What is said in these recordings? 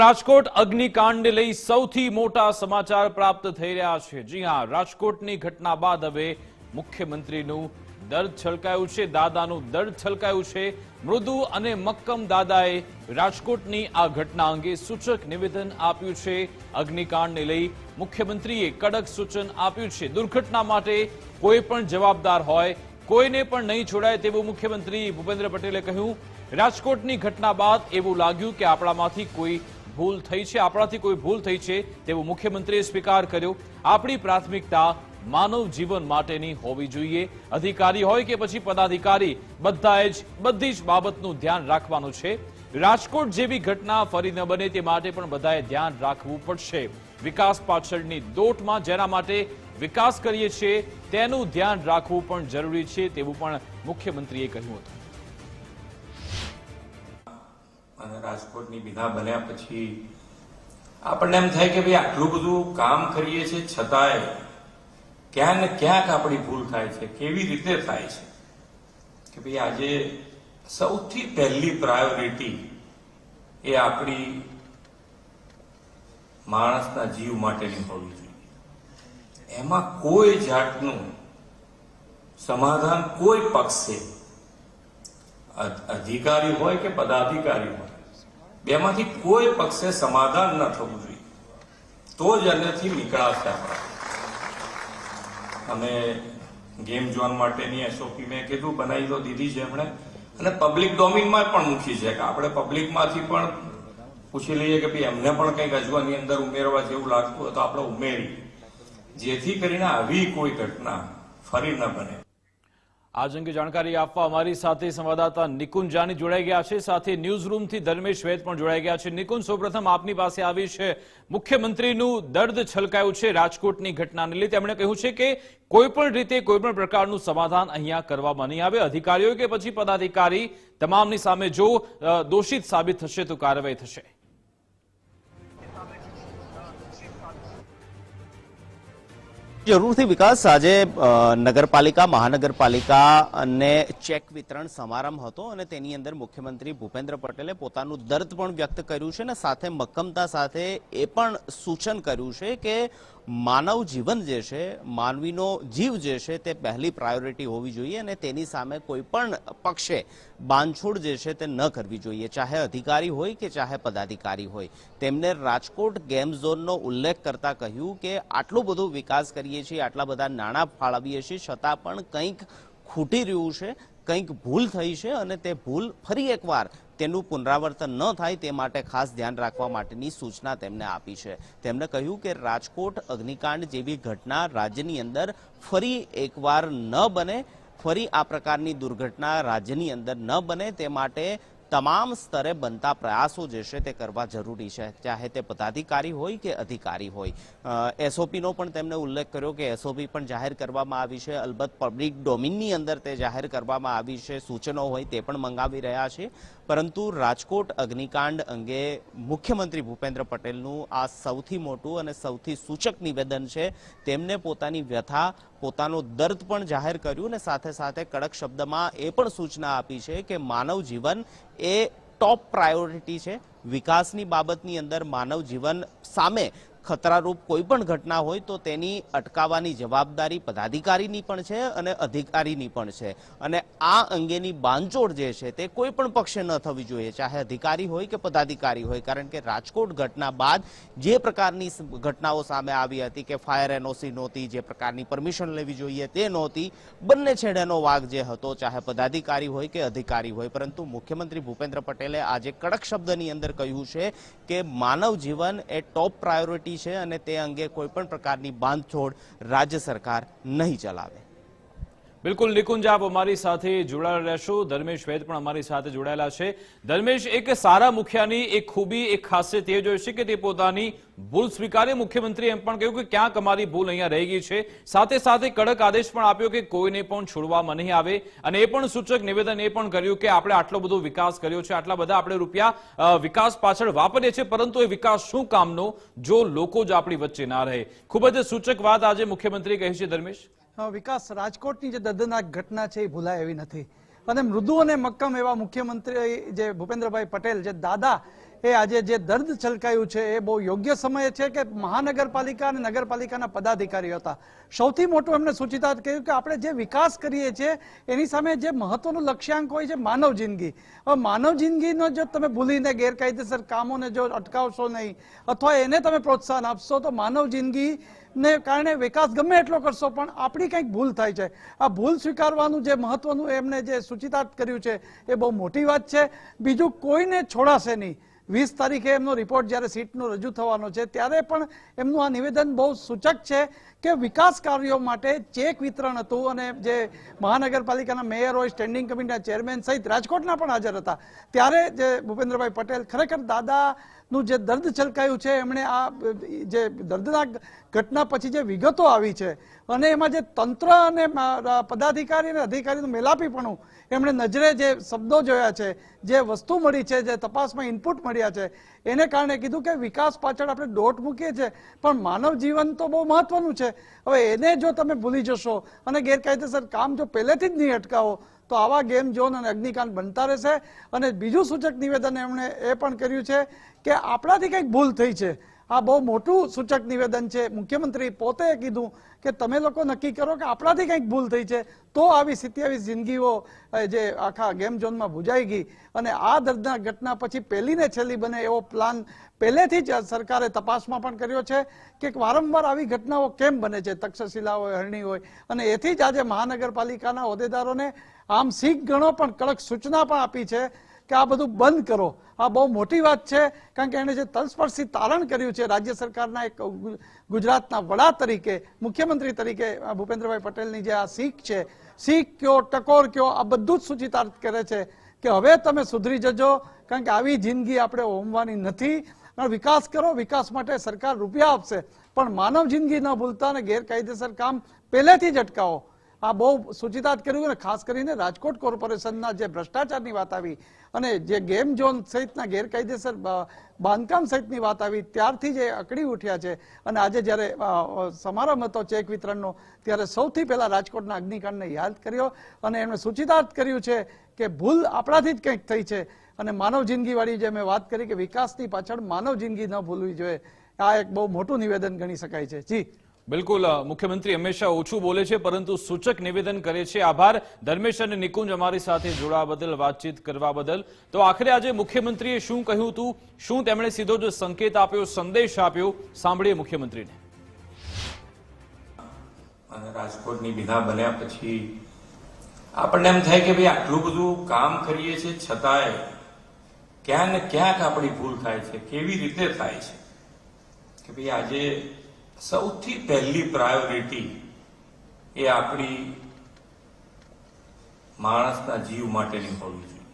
રાજકોટ અગ્નિકાંડને લઈ સૌથી મોટા સમાચાર પ્રાપ્ત થઈ રહ્યા છે. જી હા, રાજકોટની ઘટના બાદ હવે મુખ્યમંત્રીનું દર્દ છલકાયું છે, દાદાનું દર્દ છલકાયું છે. મૃદુ અને મક્કમ દાદાએ રાજકોટની આ ઘટના અંગે સૂચક નિવેદન આપ્યું છે. અગ્નિકાંડને લઈ મુખ્યમંત્રીએ કડક સૂચન આપ્યું છે. દુર્ઘટના માટે કોઈ પણ જવાબદાર હોય, કોઈને પણ નહીં છોડાય તેવું મુખ્યમંત્રી ભૂપેન્દ્ર પટેલે કહ્યું. રાજકોટની ઘટના બાદ એવું લાગ્યું કે આપણામાંથી કોઈ ભૂલ થઈ છે, આપણાથી કોઈ ભૂલ થઈ છે, તેવું મુખ્યમંત્રીએ સ્વીકાર કર્યો. આપણી પ્રાથમિકતા માનવ જીવન માટેની હોવી જોઈએ. અધિકારી હોય કે પછી પદાધિકારી, બધાએ જ, બધી જ બાબતનું ધ્યાન રાખવાનું છે. રાજકોટ જેવી ઘટના ફરી ન બને તે માટે પણ બધાએ ધ્યાન રાખવું પડશે. વિકાસ પાછળની દોટમાં જેના માટે વિકાસ કરીએ છીએ, તેનું ધ્યાન રાખવું પણ જરૂરી છે, તેવું પણ મુખ્યમંત્રીએ કહ્યું હતું. રાજકોટની વિધા બન્યા પછી આપણને એમ થાય કે ભાઈ આટલું બધું કામ કરીએ છીએ છતાંય ક્યાં ને ક્યાંક આપણી ભૂલ થાય છે, કેવી રીતે થાય છે? કે ભાઈ આજે સૌથી પહેલી પ્રાયોરિટી એ આપણી માણસના જીવ માટેની હોવી જોઈએ. એમાં કોઈ જાતનું સમાધાન કોઈ પક્ષે અધિકારી હોય કે પદાધિકારી હોય બેમાંથી કોઈ પક્ષે સમાધાન ન થવું જોઈએ. તો જ એનાથી નીકળાશે આપણે અને ગેમ ઝોન માટેની એસઓપી મેં કીધું, બનાવી તો દીધી છે એમણે. અને પબ્લિક ડોમિનમાં પણ મૂકી છે કે આપણે પબ્લિકમાંથી પણ પૂછી લઈએ કે ભાઈ એમને પણ કંઈક હજુ અંદર ઉમેરવા જેવું લાગતું હોય તો આપણે ઉમેરી જેથી કરીને આવી કોઈ ઘટના ફરી ન બને. આજ અંગે જાણકારી આપવા અમારી સાથે સંવાદદાતા નિકુંજ જાની જોડાઈ ગયા છે. સાથે ન્યૂઝ રૂમથી ધર્મેશ વેદ પણ જોડાઈ ગયા છે. નિકુંજ, સૌપ્રથમ આપની પાસે આવી છે. મુખ્યમંત્રીનું દર્દ છલકાયું છે રાજકોટની ઘટનાને લીધે. તેમણે કહ્યું છે કે કોઈ પણ રીતે કોઈ પણ પ્રકારનું સમાધાન અહીંયા કરવામાં નહીં આવે. અધિકારીઓ કે પછી પદાધિકારી તમામની સામે જો દોષિત સાબિત થશે તો કાર્યવાહી થશે. જરૂરથી વિકાસ. આજે નગરપાલિકા, મહાનગરપાલિકા અને ચેક વિતરણ સમારંભ હતો અને તેની અંદર મુખ્યમંત્રી ભૂપેન્દ્ર પટેલે પોતાનું દર્દ પણ વ્યક્ત કર્યું છે અને સાથે મક્કમતા સાથે એ પણ સૂચન કર્યું છે કે માનવ જીવન જે છે, માનવીનો જીવ જે છે, તે પહેલી પ્રાયોરિટી હોવી જોઈએ અને તેની સામે કોઈ પણ પક્ષે બાંધછોડ જે છે, તે ન કરવી જોઈએ. ચાહે અધિકારી હોય કે ચાહે પદાધિકારી હોય. તેમને રાજકોટ ગેમ ઝોનનો ઉલ્લેખ કરતા કહ્યું કે, આટલો બધો વિકાસ કરીએ છીએ, આટલા બધા નાણાં ફાળવીએ છીએ, છતાં પણ કંઈક ખૂટી રહ્યું છે, કંઈક ભૂલ થઈ છે અને તે ભૂલ ફરી એકવાર તેનું પુનરાવર્તન ન થાય તે માટે ખાસ ધ્યાન રાખવા માટેની સૂચના તેમને આપી છે. તેમણે કહ્યું કે રાજકોટ અગ્નિકાંડ જેવી ઘટના રાજ્યની અંદર ફરી એકવાર ન બને, ફરી આ પ્રકારની દુર્ઘટના રાજ્યની અંદર ન બને તે માટે તમામ સ્તરે બનતા પ્રયાસો જે છે તે કરવા જરૂરી છે. ચાહે તે પદાધિકારી હોય કે અધિકારી હોય. એસઓપીનો પણ તેમણે ઉલ્લેખ કર્યો કે એસઓપી પણ જાહેર કરવામાં આવી છે. અલબત્ત પબ્લિક ડોમિનની અંદર તે જાહેર કરવામાં આવી છે. સૂચનો હોય તે પણ મંગાવી રહ્યા છે. પરંતુ રાજકોટ અગ્નિકાંડ અંગે મુખ્યમંત્રી ભૂપેન્દ્ર પટેલનું આ સૌથી મોટું અને સૌથી સૂચક નિવેદન છે. તેમને પોતાની વ્યથા, પોતાનો દર્દ પણ જાહેર કર્યું અને સાથે સાથે કડક શબ્દમાં એ પણ સૂચના આપી છે કે માનવ જીવન એ ટોપ પ્રાયોરિટી છે. વિકાસની બાબતની અંદર માનવ જીવન સામે ખતરારૂપ કોઈ પણ ઘટના હોય તો તેની અટકાવવાની જવાબદારી પદાધિકારીની પણ છે અને અધિકારીની પણ છે. અને આ અંગેની બાંધછોડ જે છે તે કોઈ પણ પક્ષે ન થવી જોઈએ, ચાહે અધિકારી હોય કે પદાધિકારી હોય. કારણ કે રાજકોટ ઘટના બાદ જે પ્રકારની ઘટનાઓ સામે આવી હતી કે ફાયર એનઓસી નહોતી, જે પ્રકારની પરમિશન લેવી જોઈએ તે નહોતી, બંને છેડેનો વાઘ જે હતો, ચાહે પદાધિકારી હોય કે અધિકારી હોય. પરંતુ મુખ્યમંત્રી ભૂપેન્દ્ર પટેલે આજે કડક શબ્દની અંદર કહ્યું છે કે માનવ જીવન એ ટોપ પ્રાયોરિટી છે અને તે અંગે કોઈ પણ પ્રકારની બાંધછોડ રાજ્ય સરકાર નહીં ચલાવે. બિલકુલ નિકુંજ, આપ અમારી સાથે જોડાયેલા રહેશો. ધર્મેશ વૈદ પણ અમારી સાથે જોડાયેલા છે. ધર્મેશ, એક સારા મુખિયાની એક ખૂબી, એક ખાસિયત એ જોઈ છે કે તે પોતાની ભૂલ સ્વીકારે. મુખ્યમંત્રી એમ પણ કહ્યું કે ક્યાંક અમારી ભૂલ અહીંયા રહી ગઈ છે. સાથે સાથે કડક આદેશ પણ આપ્યો કે કોઈને પણ છોડવામાં નહીં આવે. અને એ પણ સૂચક નિવેદન એ પણ કર્યું કે આપણે આટલો બધો વિકાસ કર્યો છે. આટલા બધા આપણે રૂપિયા વિકાસ પાછળ વાપરીએ છીએ. પરંતુ એ વિકાસ શું કામનો? જો લોકો જ આપણી વચ્ચે ના રહે. ખૂબ જ સૂચક વાત આજે મુખ્યમંત્રી કહી છે ધર્મેશ. વિકાસ રાજકોટની જે દર્દનાક ઘટના છે એ ભૂલાય એવી નથી. અને મૃદુ અને મક્કમ એવા મુખ્યમંત્રી જે ભૂપેન્દ્રભાઈ પટેલ, જે દાદા એ આજે જે દર્દ છલકાયું છે એ બહુ યોગ્ય સમયે છે કે મહાનગરપાલિકા અને નગરપાલિકાના પદાધિકારીઓ હતા. સૌથી મોટું એમને સૂચિતા કહ્યું કે આપણે જે વિકાસ કરીએ છીએ, એની સામે જે મહત્વનો લક્ષ્યાંક હોય છે માનવ જિંદગી. હવે માનવ જિંદગીનો જો તમે ભૂલીને ગેરકાયદેસર કામોને જો અટકાવશો નહીં, અથવા એને તમે પ્રોત્સાહન આપશો, તો માનવ જિંદગી ને કારણે વિકાસ ગમે એટલો કરશો, પણ આપણી કંઈક ભૂલ થાય છે. આ ભૂલ સ્વીકારવાનું જે મહત્વનું એમને જે સૂચિતાર્થ કર્યું છે, એ બહુ મોટી વાત છે. બીજું કોઈને છોડાશે નહીં. વીસ તારીખે એમનો રિપોર્ટ જ્યારે સીટનો રજૂ થવાનો છે, ત્યારે પણ એમનું આ નિવેદન બહુ સૂચક છે કે વિકાસ કાર્યો માટે ચેક વિતરણ હતું અને જે મહાનગરપાલિકાના મેયર હોય સ્ટેન્ડિંગ કમિટીના ચેરમેન સહિત રાજકોટના પણ હાજર હતા. ત્યારે જે ભૂપેન્દ્રભાઈ પટેલ ખરેખર દાદાનું જે દર્દ છલકાયું છે, એમણે આ, જે દર્દનાક ઘટના પછી જે વિગતો આવી છે, અને એમાં જે તંત્ર અને પદાધિકારી અને અધિકારીનું મેલાપીપણું, એમણે નજરે જે શબ્દો જોયા છે, જે વસ્તુ મળી છે, જે તપાસમાં ઇનપુટ મળ્યા છે, એને કારણે કીધું કે વિકાસ પાછળ આપણે દોટ મૂકીએ છીએ, પણ માનવ જીવન તો બહુ મહત્વનું છે. હવે એને જો તમે ભૂલી જશો અને ગેરકાયદેસર કામ જો પહેલેથી જ નહીં અટકાવો, તો આવા ગેમ ઝોન અને અગ્નિકાંડ બનતા રહેશે. અને બીજું સૂચક નિવેદન એમણે એ પણ કર્યું છે કે આપણાથી કંઈક ભૂલ થઈ છે. આ બહુ મોટું સૂચક નિવેદન છે. મુખ્યમંત્રી પોતે કીધું કે તમે લોકો નક્કી કરો કે આપણાથી કંઈક ભૂલ થઈ છે. તો આવી સિત્યાવીસ જિંદગીઓ જે આખા ગેમ ઝોનમાં ભૂજાઈ ગઈ અને આ દર્દનાક ઘટના પછી પહેલી ને છેલ્લી બને એવો પ્લાન પહેલેથી જ સરકારે તપાસમાં પણ કર્યો છે કે વારંવાર આવી ઘટનાઓ કેમ બને છે? તક્ષશિલા હોય, હરણી હોય અને એથી જ આજે મહાનગરપાલિકાના હોદ્દેદારોને આમ શીખ ગણો પણ કડક સૂચના પણ આપી છે. કે આ બધું બંધ કરો. આ બહુ મોટી વાત છે, કારણ કે એણે જે તલસ્પર્શી તારણ કર્યું છે રાજ્ય સરકારના એક ગુજરાતના વડા તરીકે, મુખ્યમંત્રી તરીકે ભૂપેન્દ્રભાઈ પટેલની જે આ શીખ છે, શીખ કયો, ટકોર કયો, આ બધું જ સૂચિતાર્થ કરે છે કે હવે તમે સુધરી જજો, કારણ કે આવી જિંદગી આપણે હોમવાની નથી. વિકાસ કરો, વિકાસ માટે સરકાર રૂપિયા આપશે. પણ માનવ જિંદગી ન ભૂલતા અને ગેરકાયદેસર કામ પહેલેથી જ અટકાવો. આ બહુ સૂચિતાર્થ કર્યું અને ખાસ કરીને રાજકોટ કોર્પોરેશનના જે ભ્રષ્ટાચારની વાત આવી અને જે ગેમ ઝોન સહિતના ગેરકાયદેસર બાંધકામ સહિતની વાત આવી, ત્યારથી જે અકડી ઉઠ્યા છે. અને આજે જ્યારે સમારંભ હતો ચેક વિતરણનો, ત્યારે સૌથી પહેલા રાજકોટના અગ્નિકાંડને યાદ કર્યો અને એમણે સૂચિતાર્થ કર્યું છે કે ભૂલ આપણાથી જ કંઈક થઈ છે. અને માનવ જિંદગીવાળી જે મેં વાત કરી કે વિકાસની પાછળ માનવ જિંદગી ન ભૂલવી જોઈએ, આ એક બહુ મોટું નિવેદન ગણી શકાય છે. જી. બિલકુલ મુખ્યમંત્રી હંમેશા ઓછું બોલે છે, પરંતુ સૂચક નિવેદન કરે છે. આભાર. ધર્મેશ અને નિકુંજ અમારી સાથે જોડાવા બદલ, વાતચીત કરવા બદલ. તો આખરે આજે મુખ્યમંત્રીએ શું કહ્યું હતું? શું તેમણે સીધો જ સંકેત આપ્યો, સંદેશ આપ્યો? સાંભળીએ મુખ્યમંત્રીને. રાજકોટની વિધા બન્યા પછી આપણને એમ થાય કે ભાઈ આટલું બધું કામ કરીએ છીએ, છતાંય ક્યાંક ને ક્યાંક આપણી ભૂલ થાય છે. કેવી રીતે થાય છે? કે ભાઈ આજે સૌથી પહેલી પ્રાયોરિટી એ આપણી માણસના જીવ માટેની હોવી જોઈએ.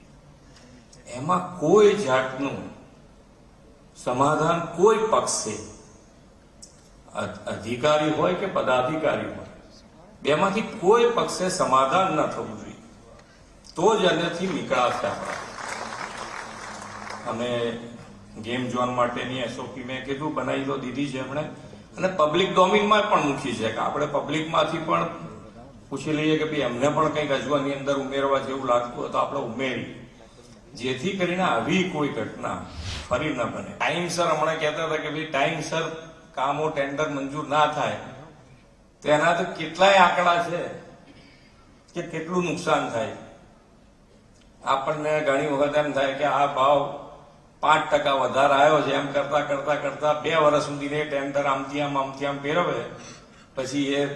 એમાં કોઈ જાતનું સમાધાન કોઈ પક્ષે અધિકારી હોય કે પદાધિકારી હોય, બેમાંથી કોઈ પક્ષે સમાધાન ન થવું જોઈએ. તો જ એનાથી નીકળાશે આપણે અમે ગેમ ઝોન માટેની એસઓપી મેં કીધું, બનાવી તો દીધી છે એમણે અને પબ્લિક ડોમિનમાં પણ મૂકી છે કે આપણે પબ્લિકમાંથી પણ પૂછી લઈએ કે ભાઈ એમને પણ કંઈક હજુ અંદર ઉમેરવા જેવું લાગતું હોય તો આપણે ઉમેરી જેથી કરીને આવી કોઈ ઘટના ફરી ન બને. ટાઈમસર હમણાં કહેતા હતા કે ભાઈ ટાઈમસર કામો ટેન્ડર મંજૂર ના થાય તેના તો કેટલાય આંકડા છે કે કેટલું નુકસાન થાય. આપણને ઘણી વખત એમ થાય કે આ ભાવ પાંચ ટકા વધારે આવ્યો છે, એમ કરતા કરતા કરતા બે વર્ષ સુધી ટેન્ડર આમથી આમ આમથી આમ ફેરવે. પછી એ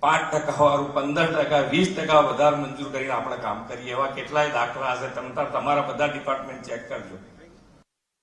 પાંચ ટકા વાળું, પંદર ટકા, વીસ ટકા વધારે મંજૂર કરીને આપણે કામ કરીએ. એવા કેટલાય દાખલા હશે, તમે તમારા બધા ડિપાર્ટમેન્ટ ચેક કરજો.